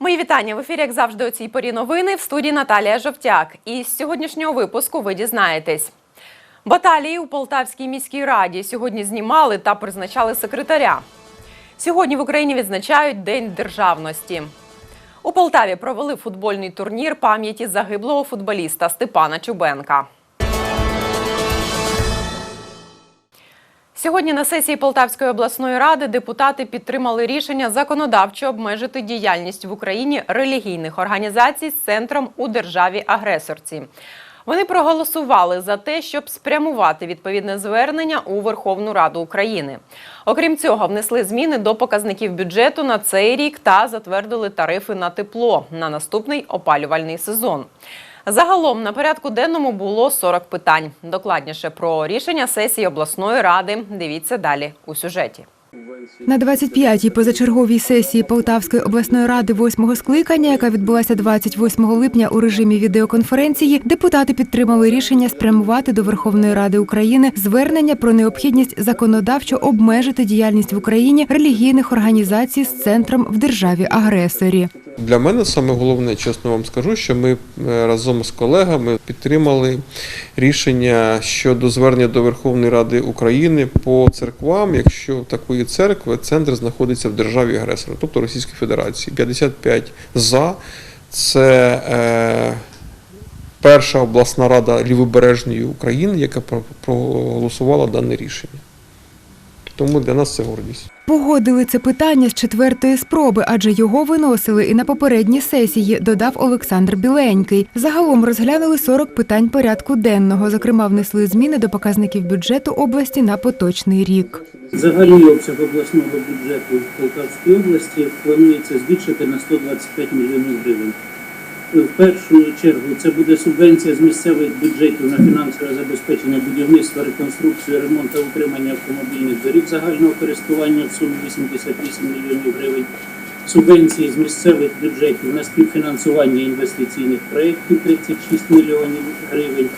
Мої вітання в ефірі, як завжди, у цій порі новини в студії Наталія Жовтяк. І з сьогоднішнього випуску ви дізнаєтесь. Баталії у Полтавській міській раді сьогодні знімали та призначали секретаря. Сьогодні в Україні відзначають День державності. У Полтаві провели футбольний турнір пам'яті загиблого футболіста Степана Чубенка. Сьогодні на сесії Полтавської обласної ради депутати підтримали рішення законодавчо обмежити діяльність в Україні релігійних організацій з центром у державі-агресорці. Вони проголосували за те, щоб спрямувати відповідне звернення у Верховну Раду України. Окрім цього, внесли зміни до показників бюджету на цей рік та затвердили тарифи на тепло на наступний опалювальний сезон. Загалом на порядку денному було 40 питань. Докладніше про рішення сесії обласної ради. Дивіться далі у сюжеті. На 25-й позачерговій сесії Полтавської обласної ради восьмого скликання, яка відбулася 28 липня у режимі відеоконференції, депутати підтримали рішення спрямувати до Верховної Ради України звернення про необхідність законодавчо обмежити діяльність в Україні релігійних організацій з центром в державі-агресорі. Для мене саме головне, чесно вам скажу, що ми е, разом з колегами підтримали рішення щодо звернення до Верховної Ради України по церквам, якщо такої церкви центр знаходиться в державі агресора, тобто Російській Федерації. 55 за це е, перша обласна рада лівобережної України, яка про- проголосувала дане рішення. Тому для нас це гордість. Погодили це питання з четвертої спроби, адже його виносили і на попередній сесії, додав Олександр Біленький. Загалом розглянули 40 питань порядку денного. Зокрема, внесли зміни до показників бюджету області на поточний рік. Загальний обсяг обласного бюджету Полтавської області планується збільшити на 125 мільйонів гривень. В першу чергу це буде субвенція з місцевих бюджетів на фінансове забезпечення будівництва, реконструкцію, ремонт та утримання автомобільних доріг загального користування в сумі 88 мільйонів гривень. Субвенції з місцевих бюджетів на співфінансування інвестиційних проєктів 36 мільйонів гривень.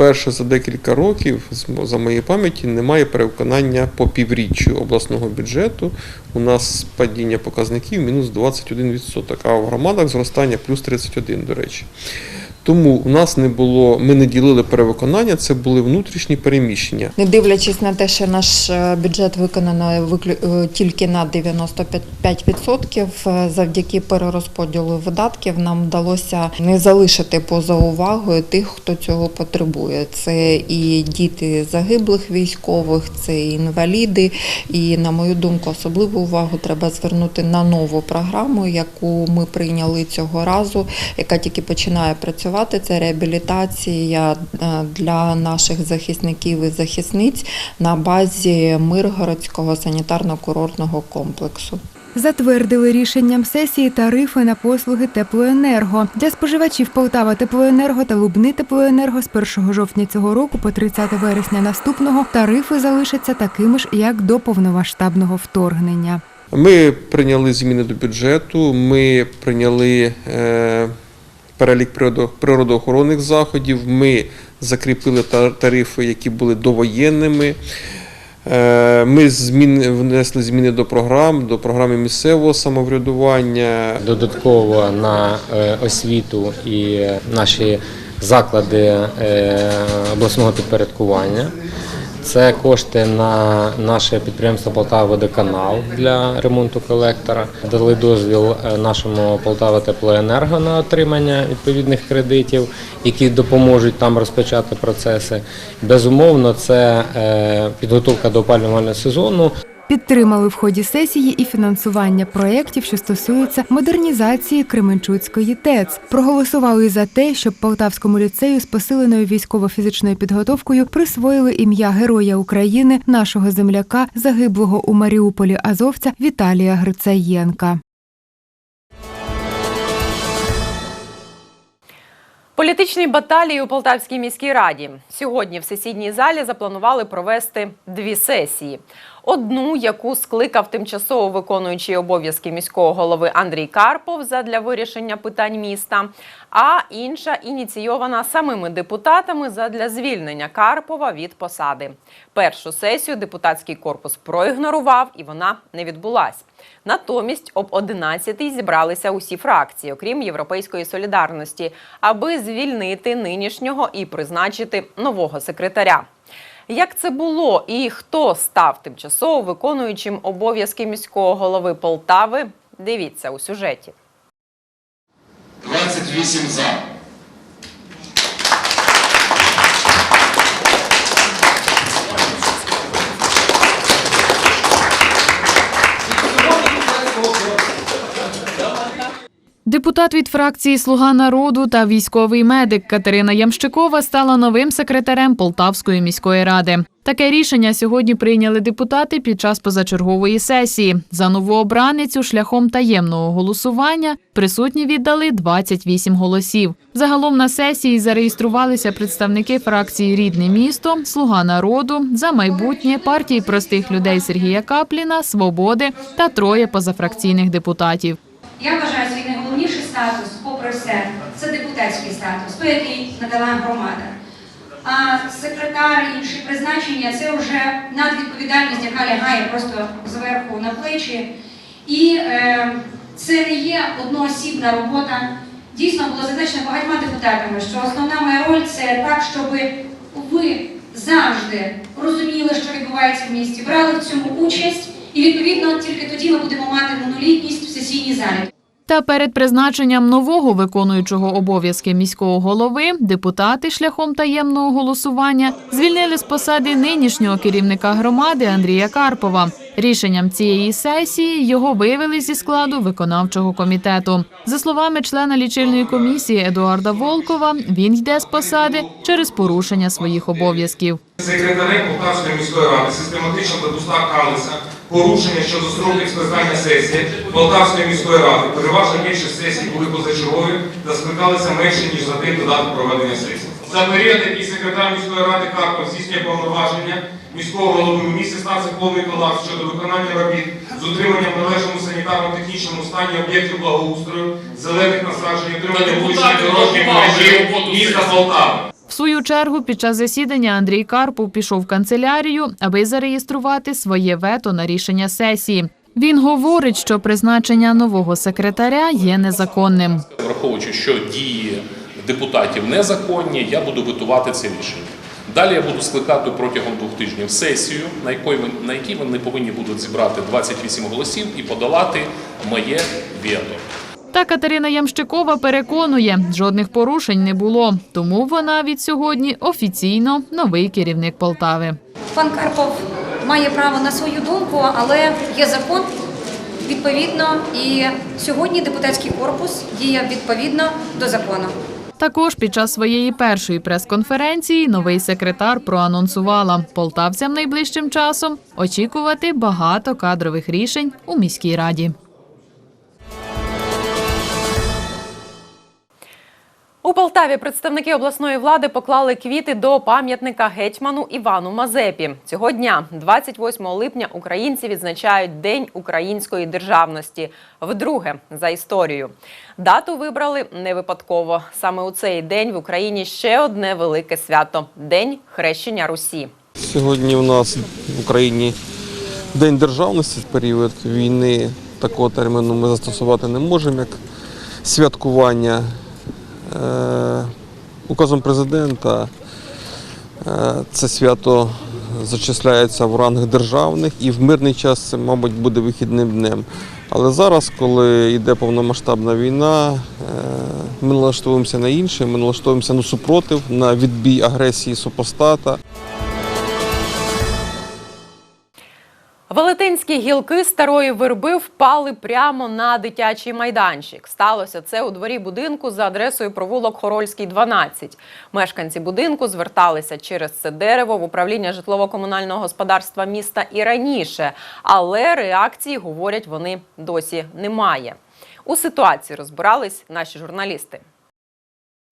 Вперше за декілька років, за моєї пам'яті, немає перевиконання по півріччю обласного бюджету. У нас падіння показників мінус 21%, а в громадах зростання плюс 31%, до речі. Тому у нас не було, ми не ділили перевиконання, це були внутрішні переміщення. Не дивлячись на те, що наш е, бюджет виконано е, тільки на 95%, е, завдяки перерозподілу видатків нам вдалося не залишити поза увагою тих, хто цього потребує. Це і діти загиблих військових, це і інваліди. І, на мою думку, особливу увагу треба звернути на нову програму, яку ми прийняли цього разу, яка тільки починає працювати. Це реабілітація е, для наших захисників і захисниць на базі Миргородського санітарно-курортного комплексу. Затвердили рішенням сесії тарифи на послуги теплоенерго для споживачів Полтава Теплоенерго та Лубни Теплоенерго з 1 жовтня цього року по 30 вересня наступного тарифи залишаться такими ж, як до повномасштабного вторгнення. Ми прийняли зміни до бюджету, ми прийняли е, перелік природоохоронних заходів, ми закріпили та- тарифи, які були довоєнними. Е, Ми змін, внесли зміни до програм, до програми місцевого самоврядування. додатково на е, освіту і наші заклади е, обласного підпорядкування. Це кошти на наше підприємство Полтава Водоканал для ремонту колектора. Дали дозвіл е, нашому Полтава Теплоенерго на отримання відповідних кредитів, які допоможуть там розпочати процеси. Безумовно, це е, підготовка до опалювального сезону. Підтримали в ході сесії і фінансування проєктів, що стосуються модернізації Кременчуцької ТЕЦ. Проголосували за те, щоб Полтавському ліцею з посиленою військово-фізичною підготовкою присвоїли ім'я Героя України, нашого земляка, загиблого у Маріуполі азовця Віталія Грицаєнка. Політичні баталії у Полтавській міській раді сьогодні в сесійній залі запланували провести дві сесії. Одну, яку скликав тимчасово виконуючий обов'язки міського голови Андрій Карпов задля вирішення питань міста, а інша ініційована самими депутатами задля звільнення Карпова від посади. Першу сесію депутатський корпус проігнорував і вона не відбулась. Натомість об 11-й зібралися усі фракції, окрім Європейської солідарності, аби звільнити нинішнього і призначити нового секретаря. Як це було і хто став тимчасово виконуючим обов'язки міського голови Полтави? Дивіться у сюжеті. 28 за. Депутат від фракції Слуга народу та військовий медик Катерина Ямщикова стала новим секретарем Полтавської міської ради. Таке рішення сьогодні прийняли депутати під час позачергової сесії. За новообраницю шляхом таємного голосування присутні віддали 28 голосів. Загалом на сесії зареєструвалися представники фракції Рідне місто, Слуга народу, за майбутнє партії простих людей Сергія Капліна, Свободи та троє позафракційних депутатів. Я вважаю свій найголовніший статус, попри все, це депутатський статус, той, який надала громада. А секретар і інші призначення це вже надвідповідальність, яка лягає просто зверху на плечі. І е, це не є одноосібна робота. Дійсно було задачено багатьма депутатами, що основна моя роль це так, щоб ви завжди розуміли, що відбувається в місті, брали в цьому участь, і відповідно тільки тоді ми будемо мати монолітність в сесійній залі. Та перед призначенням нового виконуючого обов'язки міського голови депутати шляхом таємного голосування звільнили з посади нинішнього керівника громади Андрія Карпова. Рішенням цієї сесії його вивели зі складу виконавчого комітету. За словами члена лічильної комісії Едуарда Волкова, він йде з посади через порушення своїх обов'язків. Секретарем Полтавської міської ради систематично Калиса порушення щодо строків скликання сесії Полтавської міської ради. Переважна більшість сесій були позачергові та скликалися менше, ніж за день до дати проведення сесії. За період, який секретар міської ради Карпов здійснює повноваження міського голови в місті стався повний колапс щодо виконання робіт з утриманням належному санітарно-технічному стані об'єктів благоустрою, зелених насаджень, утримання вуличних дорожніх мережі міста Полтави. Свою чергу, під час засідання Андрій Карпов пішов в канцелярію, аби зареєструвати своє вето на рішення сесії. Він говорить, що призначення нового секретаря є незаконним. Враховуючи, що дії депутатів незаконні, я буду витувати це рішення. Далі я буду скликати протягом двох тижнів сесію, на якій на якій вони повинні будуть зібрати 28 голосів і подолати моє вето. Та Катерина Ямщикова переконує, жодних порушень не було, тому вона від сьогодні офіційно новий керівник Полтави. Пан Карпов має право на свою думку, але є закон відповідно, і сьогодні депутатський корпус діє відповідно до закону. Також під час своєї першої прес-конференції новий секретар проанонсувала полтавцям найближчим часом очікувати багато кадрових рішень у міській раді. У Полтаві представники обласної влади поклали квіти до пам'ятника гетьману Івану Мазепі. Цього дня, 28 липня, українці відзначають День української державності. Вдруге за історію. Дату вибрали не випадково. Саме у цей день в Україні ще одне велике свято День хрещення Русі. Сьогодні у нас в Україні День державності в період війни. Такого терміну ми застосувати не можемо як святкування. Е, Указом президента е, це свято зачисляється в ранг державних і в мирний час це, мабуть, буде вихідним днем. Але зараз, коли йде повномасштабна війна, е, ми налаштовуємося на інше, ми налаштовуємося на супротив, на відбій агресії супостата. Велетенські гілки старої верби впали прямо на дитячий майданчик. Сталося це у дворі будинку за адресою провулок Хорольський, 12. Мешканці будинку зверталися через це дерево в управління житлово-комунального господарства міста і раніше, але реакції, говорять, вони досі немає. У ситуації розбирались наші журналісти.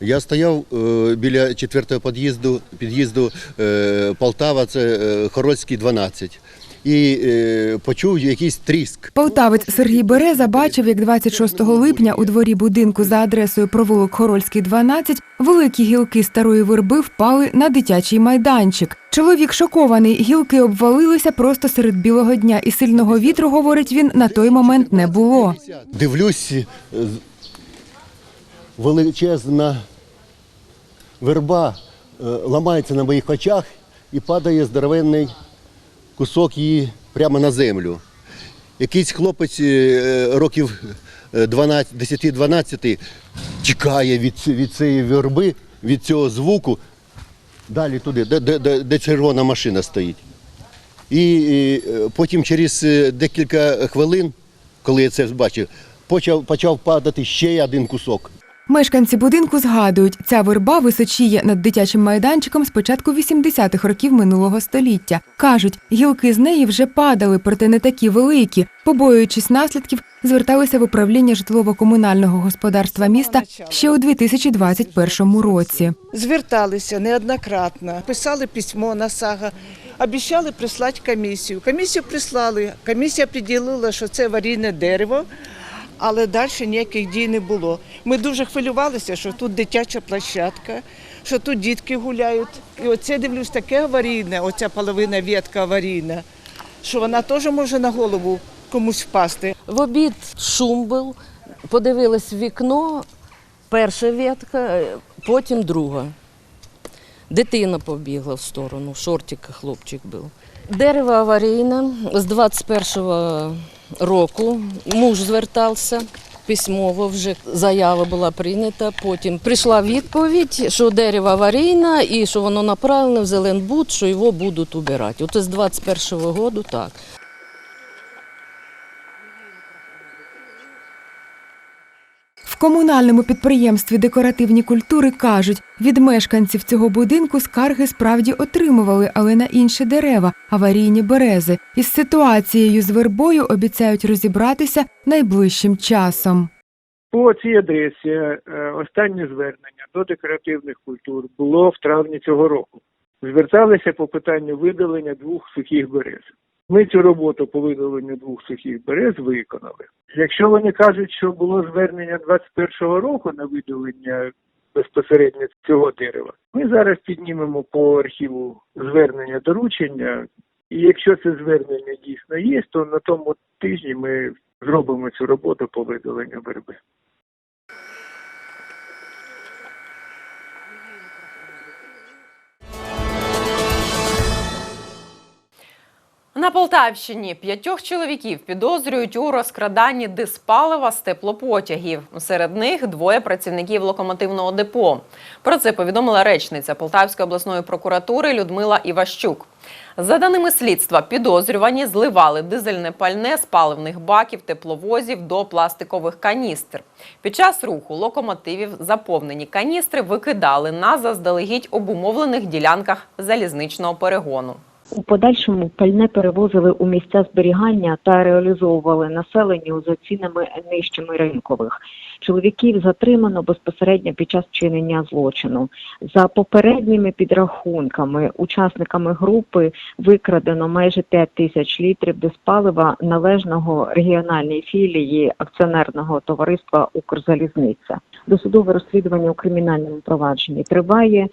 Я стояв е, біля четвертого під'їзду, під'їзду е, Полтава, це е, Хорольський 12. І е, почув якийсь тріск. Полтавець Сергій Береза бачив, як 26 липня у дворі будинку за адресою провулок Хорольський, 12 великі гілки старої верби впали на дитячий майданчик. Чоловік шокований, гілки обвалилися просто серед білого дня, і сильного вітру, говорить він, на той момент не було. Дивлюсь, е, величезна верба е, ламається на моїх очах і падає здоровенний кусок її прямо на землю. Якийсь хлопець е, років е, 12 10-12 тікає від, від цієї верби, від цього звуку, далі туди, де, де, де, червона машина стоїть. І е, потім через е, декілька хвилин, коли я це бачив, почав, почав падати ще один кусок. Мешканці будинку згадують, ця верба височіє над дитячим майданчиком з початку 80-х років минулого століття. Кажуть, гілки з неї вже падали, проте не такі великі. Побоюючись наслідків, зверталися в управління житлово-комунального господарства міста ще у 2021 році. зверталися неоднократно, писали письмо на САГА, обіцяли прислати комісію. Комісію прислали, комісія приділила, що це аварійне дерево, але далі ніяких дій не було. Ми дуже хвилювалися, що тут дитяча площадка, що тут дітки гуляють. І оце дивлюсь таке аварійне, оця половина ветка аварійна, що вона теж може на голову комусь впасти. В обід шум був, подивилась в вікно, перша ветка, потім друга. Дитина побігла в сторону, в шортиках хлопчик був. Дерево аварійне з 21-го року. Муж звертався. Письмово вже заява була прийнята. Потім прийшла відповідь, що дерево аварійне і що воно направлене в Зеленбуд, що його будуть убирати. От з 21-го року так. Комунальному підприємстві декоративні культури кажуть, від мешканців цього будинку скарги справді отримували, але на інші дерева аварійні берези. Із ситуацією з вербою обіцяють розібратися найближчим часом. По цій адресі е, останнє звернення до декоративних культур було в травні цього року. Зверталися по питанню видалення двох сухих берез. Ми цю роботу по видаленню двох сухих берез виконали. Якщо вони кажуть, що було звернення 21-го року на видалення безпосередньо цього дерева, ми зараз піднімемо по архіву звернення доручення. І якщо це звернення дійсно є, то на тому тижні ми зробимо цю роботу по видаленню верби. На Полтавщині п'ятьох чоловіків підозрюють у розкраданні диспалива з теплопотягів. Серед них двоє працівників локомотивного депо. Про це повідомила речниця Полтавської обласної прокуратури Людмила Іващук. За даними слідства, підозрювані зливали дизельне пальне з паливних баків тепловозів до пластикових каністр. Під час руху локомотивів заповнені каністри викидали на заздалегідь обумовлених ділянках залізничного перегону. У подальшому пальне перевозили у місця зберігання та реалізовували населенню за цінами нижчими ринкових. Чоловіків затримано безпосередньо під час вчинення злочину. За попередніми підрахунками, учасниками групи викрадено майже 5 тисяч літрів диспалива належного регіональній філії акціонерного товариства Укрзалізниця. Досудове розслідування у кримінальному провадженні триває.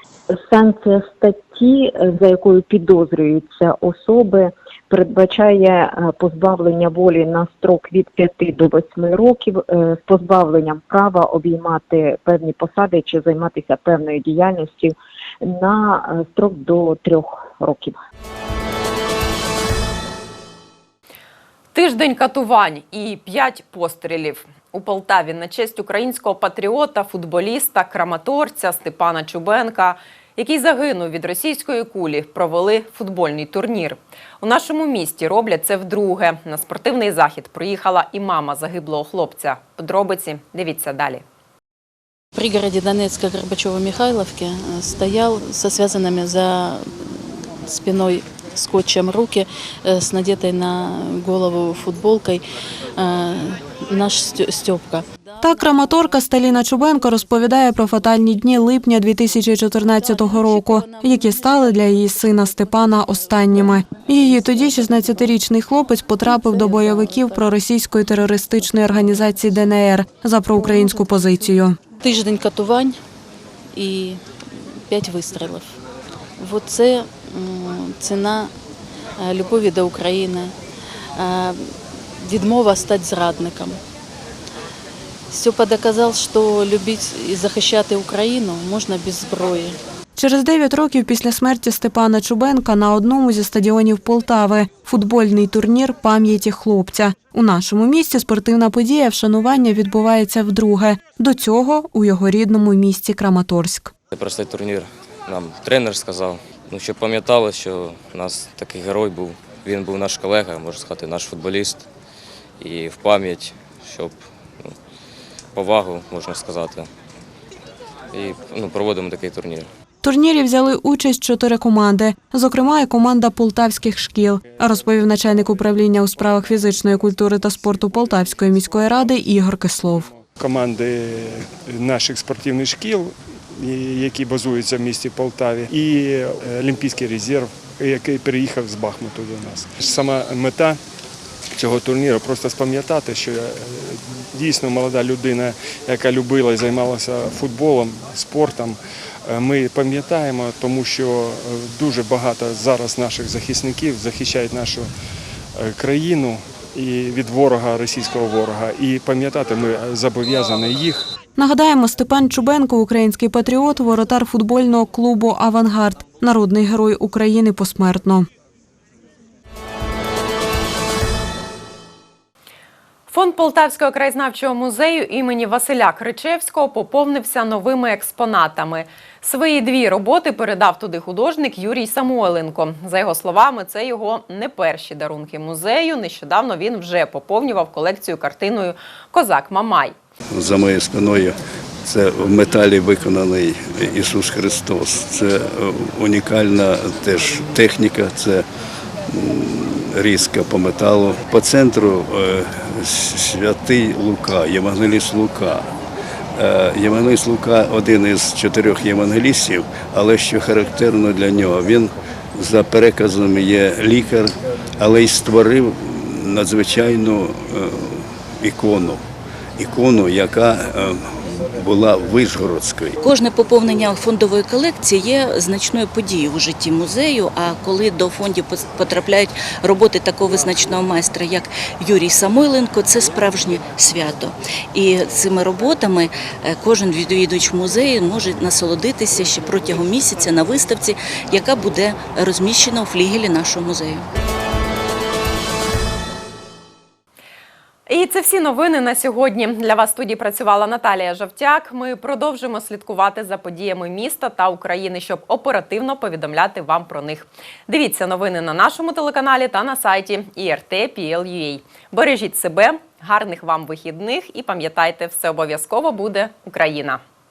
Санкція статті, за якою підозрюються особи, передбачає е, позбавлення волі на строк від 5 до 8 років е, з позбавленням права обіймати певні посади чи займатися певною діяльністю на е, строк до 3 років. Тиждень катувань і п'ять пострілів у Полтаві на честь українського патріота, футболіста, краматорця Степана Чубенка, який загинув від російської кулі, провели футбольний турнір. У нашому місті роблять це вдруге. На спортивний захід приїхала і мама загиблого хлопця. Подробиці дивіться далі. В пригороде Донецка Горбачева-Михайловки э, стоял со связанными за спиной скотчем руки э, с надетой на голову футболкой э, наш Стё- Степка. Так краматорка Сталіна Чубенко розповідає про фатальні дні липня 2014 року, які стали для її сина Степана останніми. Її тоді 16-річний хлопець потрапив до бойовиків проросійської терористичної організації ДНР за проукраїнську позицію. Тиждень катувань і п'ять вистрілів. Вот це м, ціна е, любові до України, е, відмова стати зрадником. Степа доказав, що любити і захищати Україну можна без зброї. Через 9 років після смерті Степана Чубенка на одному зі стадіонів Полтави футбольний турнір пам'яті хлопця. У нашому місті спортивна подія вшанування відбувається вдруге. До цього у його рідному місті Краматорськ. Це простий турнір. Нам тренер сказав, ну щоб пам'ятали, що у нас такий герой був. Він був наш колега, можна сказати, наш футболіст. І в пам'ять, щоб ну, повагу, можна сказати. І ну, проводимо такий турнір. В турнірі взяли участь чотири команди, зокрема і команда полтавських шкіл, розповів начальник управління у справах фізичної культури та спорту Полтавської міської ради Ігор Кислов. команди наших спортивних шкіл, які базуються в місті Полтаві, і е, Олімпійський резерв, який переїхав з Бахмуту до нас. Сама мета цього турніру просто спам'ятати, що е, дійсно молода людина, яка любила і займалася футболом, спортом. е, Ми пам'ятаємо, тому що дуже багато зараз наших захисників захищають нашу країну і від ворога, російського ворога. І пам'ятати ми зобов'язані їх. Нагадаємо, Степан Чубенко, український патріот, воротар футбольного клубу Авангард, народний герой України посмертно. Фонд Полтавського краєзнавчого музею імені Василя Кричевського поповнився новими експонатами. Свої дві роботи передав туди художник Юрій Самойленко. За його словами, це його не перші дарунки музею. Нещодавно він вже поповнював колекцію картиною Козак Мамай. За моєю спиною це в металі виконаний Ісус Христос. Це е, унікальна теж техніка, це різка по металу. По центру е, святий Лука, Євангеліст Лука. Е, Євангеліст Лука один із чотирьох євангелістів, але що характерно для нього, він за переказом є лікар, але й створив надзвичайну ікону. Ікону, яка е, була Вишгородською. Кожне поповнення фондової колекції є значною подією у житті музею. А коли до фондів потрапляють роботи такого визначного майстра, як Юрій Самойленко, це справжнє свято. І цими роботами е, кожен відвідувач музею може насолодитися ще протягом місяця на виставці, яка буде розміщена у флігелі нашого музею. І це всі новини на сьогодні. Для вас в студії працювала Наталія Жовтяк. Ми продовжимо слідкувати за подіями міста та України, щоб оперативно повідомляти вам про них. Дивіться новини на нашому телеканалі та на сайті IRT.PL.UA. Бережіть себе, гарних вам вихідних і пам'ятайте, все обов'язково буде Україна.